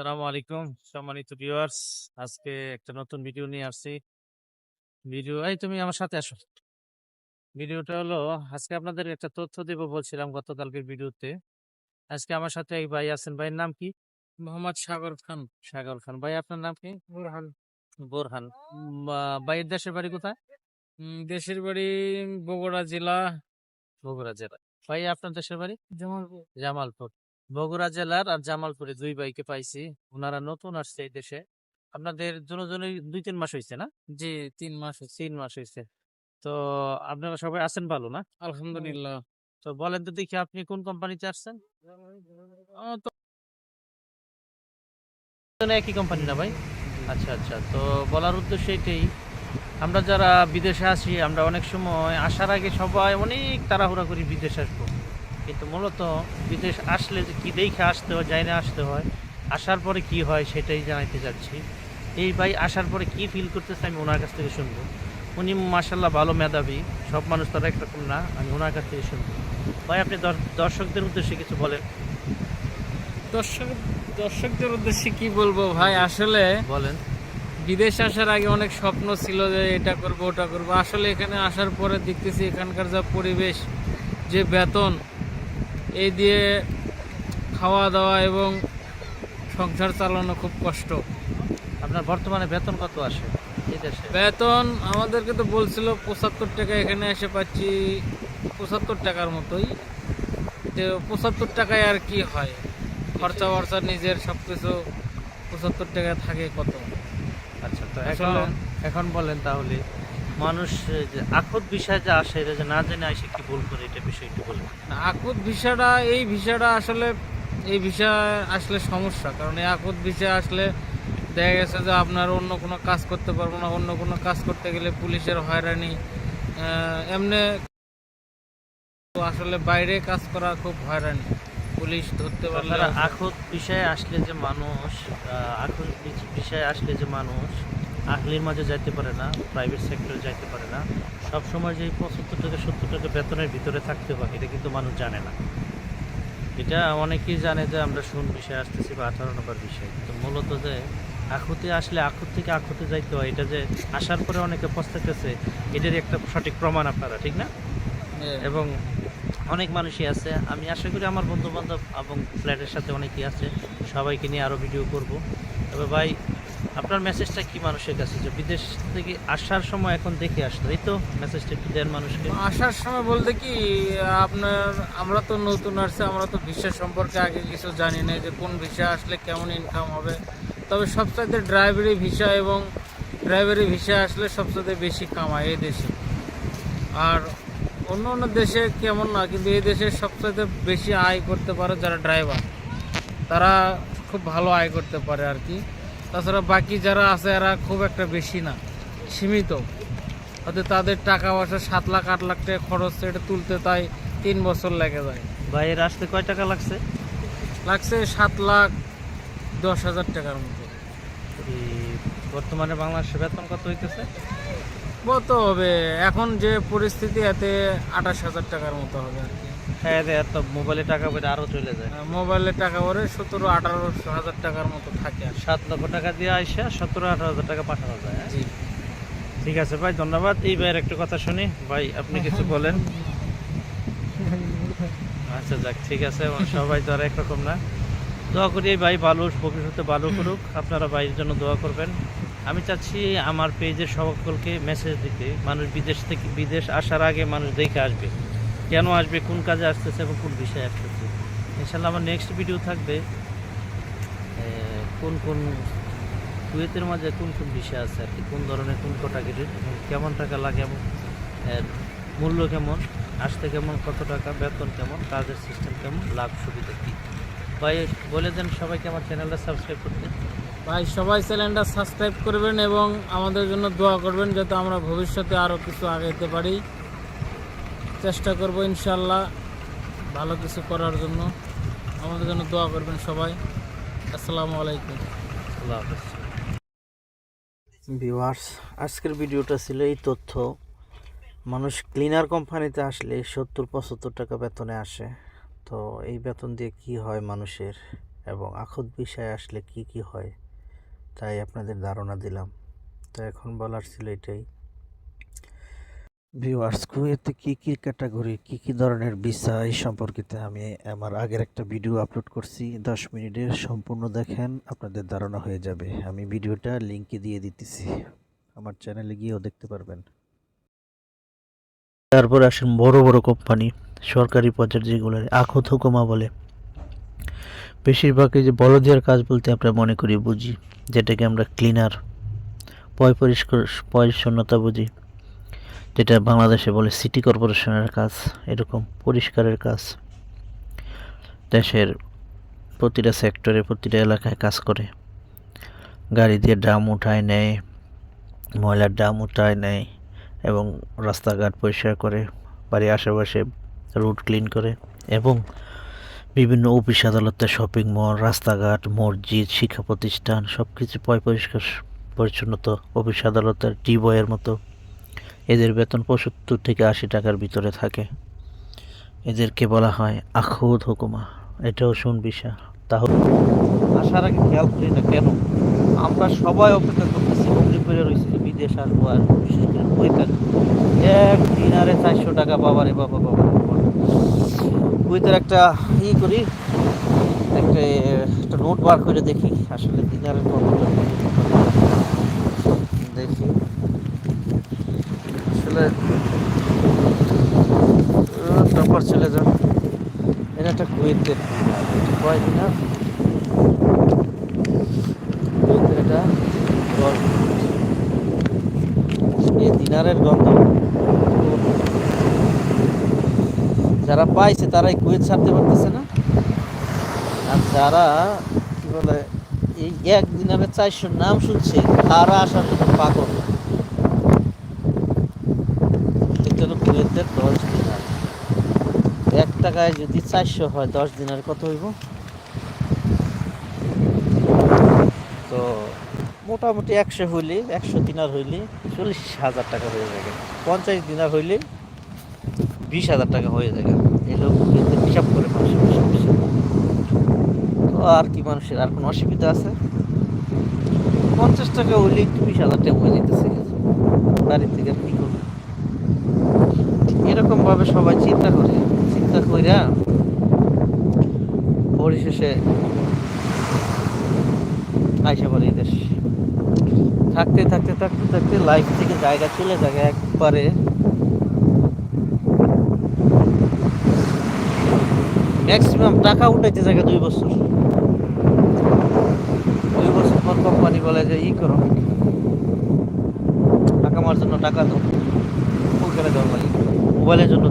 সালামু আলাইকুম সম্মানিত ভিউয়ার্স আজকে একটা নতুন ভিডিও নিয়ে আসছি। ভিডিও এই তুমি আমার সাথে আসো। ভিডিওটা হলো আজকে আপনাদের একটা তথ্য দেব বলছিলাম গতকালকের ভিডিওতে আজকে আমার সাথে এক ভাই আছেন। ভাইয়ের নাম কি? মোহাম্মদ সাগর খান। সাগর খান। ভাই আপনার নাম কি? বোরহান। বোরহান। ভাইয়ের দেশের বাড়ি কোথায়? দেশের বাড়ি বগুড়া জেলা। বগুড়া জেলা। ভাই আপনার দেশের বাড়ি? জামালপুর। জামালপুর। বগুড়া জেলার আর জামালপুরে দুই ভাইকে পাইছি। ওনারা নতুন আসছে এই দেশে। আপনাদের দুজনেই দুই তিন মাস হয়েছে না? জি তিন মাস। তিন মাস হয়েছে তো আপনারা সবাই আছেন ভালো না? আলহামদুলিল্লাহ। তো বলেন তো দেখি আপনি কোন কোম্পানিতে আসছেন? একই কোম্পানি না ভাই? আচ্ছা আচ্ছা। তো বলার উদ্দেশ্য এটাই আমরা যারা বিদেশে আসি আমরা অনেক সময় আসার আগে সবাই অনেক তাড়াহুড়া করি বিদেশে আসব। কিন্তু মূলত বিদেশ আসলে যে কী দেখে আসতে হয় যাই না আসতে হয় আসার পরে কি হয় সেটাই জানাইতে যাচ্ছি এই ভাই আসার পরে কি ফিল করতেছে আমি ওনার কাছ থেকে শুনব। উনি মাসাল্লাহ ভালো মেধাবী সব মানুষ তারা একরকম না আমি ওনার কাছ থেকে শুনব। ভাই আপনি দর- দর্শকদের উদ্দেশ্যে কিছু বলেন। দর্শক দর্শকদের উদ্দেশ্যে কি বলব ভাই আসলে বলেন। বিদেশ আসার আগে অনেক স্বপ্ন ছিল যে এটা করব ওটা করব। আসলে এখানে আসার পরে দেখতেছি এখানকার যা পরিবেশ যে বেতন এই দিয়ে খাওয়া দাওয়া এবং সংসার চালানো খুব কষ্ট। আপনার বর্তমানে বেতন কত আসে এই দেশে? বেতন আমাদেরকে তো বলছিল পঁচাত্তর টাকা এখানে এসে পাচ্ছি পঁচাত্তর টাকার মতোই। যে পঁচাত্তর টাকায় আর কি হয়? খরচা বর্চা নিজের সব কিছু পঁচাত্তর টাকায় থাকে কত? আচ্ছা তো এখন এখন বলেন তাহলে। মানুষ আখত বিষয় যে আসে এটা যে না জেনে আসে কি ভুল করে এটা বিষয় একটু বলেন। আকুত ভিসাটা এই ভিসাটা আসলে এই ভিসা আসলে সমস্যা। কারণ এই আকুত ভিসা আসলে দেখা গেছে যে আপনার অন্য কোনো কাজ করতে পারব না অন্য কোনো কাজ করতে গেলে পুলিশের হয়রানি এমনি আসলে বাইরে কাজ করা খুব হয়রানি। পুলিশ ধরতে পারলে আখত বিষয়ে আসলে যে মানুষ আখত বিষয়ে আসলে যে মানুষ আহলির মাঝে যাইতে পারে না প্রাইভেট সেক্টরে যাইতে পারে না। সব সময় যে পঁচাত্তর টাকা সত্তর টাকা বেতনের ভিতরে থাকতে হয় এটা কিন্তু মানুষ জানে না। এটা অনেকেই জানে যে আমরা শুন বিষয়ে আসতেছি বা আঠারো নম্বর বিষয়। কিন্তু মূলত যে আখুতে আসলে আখুত থেকে আখুতে যাইতে হয় এটা যে আসার পরে অনেকে পস্তাইতেছে এটারই একটা সঠিক প্রমাণ আপনারা ঠিক না? এবং অনেক মানুষই আছে আমি আশা করি আমার বন্ধু বান্ধব এবং ফ্ল্যাটের সাথে অনেকেই আছে সবাইকে নিয়ে আরও ভিডিও করব। তবে ভাই আপনার মেসেজটা কি মানুষের কাছে? যে বিদেশ থেকে আসার সময় এখন দেখে আসতো এই তো মেসেজটা একটু দেন মানুষকে। আসার সময় বলতে কি, আপনার, আমরা তো নতুন আসছে, আমরা তো ভিসা সম্পর্কে আগে কিছু জানি না যে কোন ভিসা আসলে কেমন ইনকাম হবে। তবে সবচাইতে ড্রাইভারি ভিসা এবং ড্রাইভারি ভিসা আসলে সবচাইতে বেশি কামায় এই দেশে। আর অন্য অন্য দেশে কেমন না, কিন্তু এই দেশে সবচাইতে বেশি আয় করতে পারে যারা ড্রাইভার তারা খুব ভালো আয় করতে পারে আর কি। তাছাড়া বাকি যারা আছে এরা খুব একটা বেশি না সীমিত। হয়তো তাদের টাকা পয়সা সাত লাখ আট লাখ টাকা খরচ এটা তুলতে তাই তিন বছর লেগে যায়। ভাই এর আসতে কয় টাকা লাগছে? লাগছে সাত লাখ দশ হাজার টাকার মতো। বর্তমানে বাংলাদেশের বেতন কত হইতেছে? কত হবে? এখন যে পরিস্থিতি এতে আঠাশ হাজার টাকার মতো হবে আর কি। হ্যাঁ রে এত মোবাইলে টাকা পড়ে আরও চলে যায়। মোবাইলে টাকা ভরে সতেরো আঠারোশো হাজার টাকার মতো থাকে সাত লক্ষ টাকা দিয়ে আইসা সতেরো আঠারো হাজার টাকা পাঠানো যায় হ্যাঁ? জি। ঠিক আছে ভাই ধন্যবাদ। এই ভাইয়ের একটা কথা শুনি। ভাই আপনি কিছু বলেন? আচ্ছা যাক ঠিক আছে সবাই তো আর একরকম না। দোয়া করি এই ভাই ভালো ভবিষ্যতে ভালো করুক। আপনারা ভাইয়ের জন্য দোয়া করবেন। আমি চাচ্ছি আমার পেজের সকলকে মেসেজ দিতে। মানুষ বিদেশ থেকে বিদেশ আসার আগে মানুষ দেখে আসবে। কেন আসবে, কোন কাজে আসতেছে এবং কোন বিষয়ে আসতেছে। ইনশাল্লাহ আমার নেক্সট ভিডিও থাকবে কোন কোন কুয়েতের মাঝে কোন কোন বিষয় আছে আর কি, কোন ধরনের কোন ক্যাটাগরির এবং কেমন টাকা লাগে এবং মূল্য কেমন, আসতে কেমন, কত টাকা, বেতন কেমন, কাজের সিস্টেম কেমন, লাভ সুবিধা কী। ভাই, বলে দেন সবাইকে আমার চ্যানেলটা সাবস্ক্রাইব করতে। ভাই, সবাই চ্যানেলটা সাবস্ক্রাইব করবেন এবং আমাদের জন্য দোয়া করবেন, যাতে আমরা ভবিষ্যতে আরও কিছু আগাইতে পারি। চেষ্টা করব ইনশাল্লাহ ভালো কিছু করার জন্য। আমাদের জন্য দোয়া করবেন সবাই। আসসালামু আলাইকুম। আল্লাহ হাফেজ। ভিউয়ার্স আজকের ভিডিওটা ছিল এই তথ্য মানুষ ক্লিনার কোম্পানিতে আসলে সত্তর পঁচাত্তর টাকা বেতনে আসে। তো এই বেতন দিয়ে কি হয় মানুষের এবং আখত বিষয়ে আসলে কি কি হয় তাই আপনাদের ধারণা দিলাম। তো এখন বলার ছিল এটাই। ভিউয়ার্স কুয়েতে কী কী ক্যাটাগরি কী কী ধরনের ভিসা এই সম্পর্কিতে আমি আমার আগের একটা ভিডিও আপলোড করছি। দশ মিনিটের সম্পূর্ণ দেখেন, আপনাদের ধারণা হয়ে যাবে। আমি ভিডিওটা লিঙ্কে দিয়ে দিতেছি। আমার চ্যানেলে গিয়েও দেখতে পারবেন। তারপর আসেন বড় বড় কোম্পানি সরকারি পর্যায়ে যেগুলো, আখত হুকুমা বলে। বেশিরভাগই যে বলদিয়ার কাজ বলতে আমরা মনে করি বুঝি, যেটাকে আমরা ক্লিনার পয় পরিষ্কার পরিচ্ছন্নতা বুঝি। যেটা বাংলাদেশে বলে সিটি কর্পোরেশনের কাজ, এরকম পরিষ্কারের কাজ। দেশের প্রতিটা সেক্টরে প্রতিটা এলাকায় কাজ করে। গাড়ি দিয়ে ড্রাম উঠায় নেয়, ময়লার ড্রাম উঠায় নেয় এবং রাস্তাঘাট পরিষ্কার করে, বাড়ির আশেপাশে রুট ক্লিন করে এবং বিভিন্ন অফিস আদালতে শপিং মল রাস্তাঘাট, মসজিদ, শিক্ষা প্রতিষ্ঠান সব কিছু পয় পরিষ্কার পরিচ্ছন্নতা অফিস আদালতের টি বয়ের মতো এদের বেতন পঁচাত্তর থেকে আশি টাকার ভিতরে থাকে। এদেরকে বলা হয় আখুদ হুকুমা। এটাও শুন বিষা তাহলে আসার আগে খেয়াল করি না কেন? আমরা সবাই অপেক্ষা করতেছি বন্দি করে বিদেশ আসব আর বিশেষ করে কুয়েতের এক দিনারে চারশো টাকা বাবারে বাবা বাবা কুয়েতের একটা ই করি, একটা একটা নোট বার করে দেখি আসলে দিনারের কতটা দেখি। আহ, তারপর চলে যাও এটা একটা কুয়েতের কয় দিনার কুয়েতের এটা। এই দিনারের গন্ধ। যারা পাইছে তারাই কুয়েত ছাড়তে পারতেছে না। আর যারা কি বলে এই এক দিনারে চারশো নাম শুনছে তারা আসার জন্য পাগল। এটা দশ দিনার এক টাকায় যদি চারশো হয়, দশ দিনের কত হইব? তো মোটামুটি একশো হইলে, একশো দিনার হইলে চল্লিশ হাজার টাকা হয়ে যাবে। পঞ্চাশ দিনার হইলে বিশ হাজার টাকা হয়ে যাবে। এই লোক হিসাব করে মানুষের। তো আর কি মানুষের, আর কোনো অসুবিধা আছে? পঞ্চাশ টাকা হইলে একটু বিশ হাজার টাকা হয়ে যেতেছে। বাড়ির থেকে আর কি করবে এরকম ভাবে সবাই চিন্তা করে, চিন্তা কইরা পরিশেষে আইসা পড়ে এই দেশ। থাকতে থাকতে থাকতে থাকতে লাইফ থেকে জায়গা চলে যায় একবারে। ম্যাক্সিমাম টাকা উঠাইতে জায়গা দুই বছর। দুই বছর পর কোম্পানি বলে যে, ই করো, টাকা মার জন্য টাকা দাও ওখানে দেওয়া লাগে মোবাইলের জন্য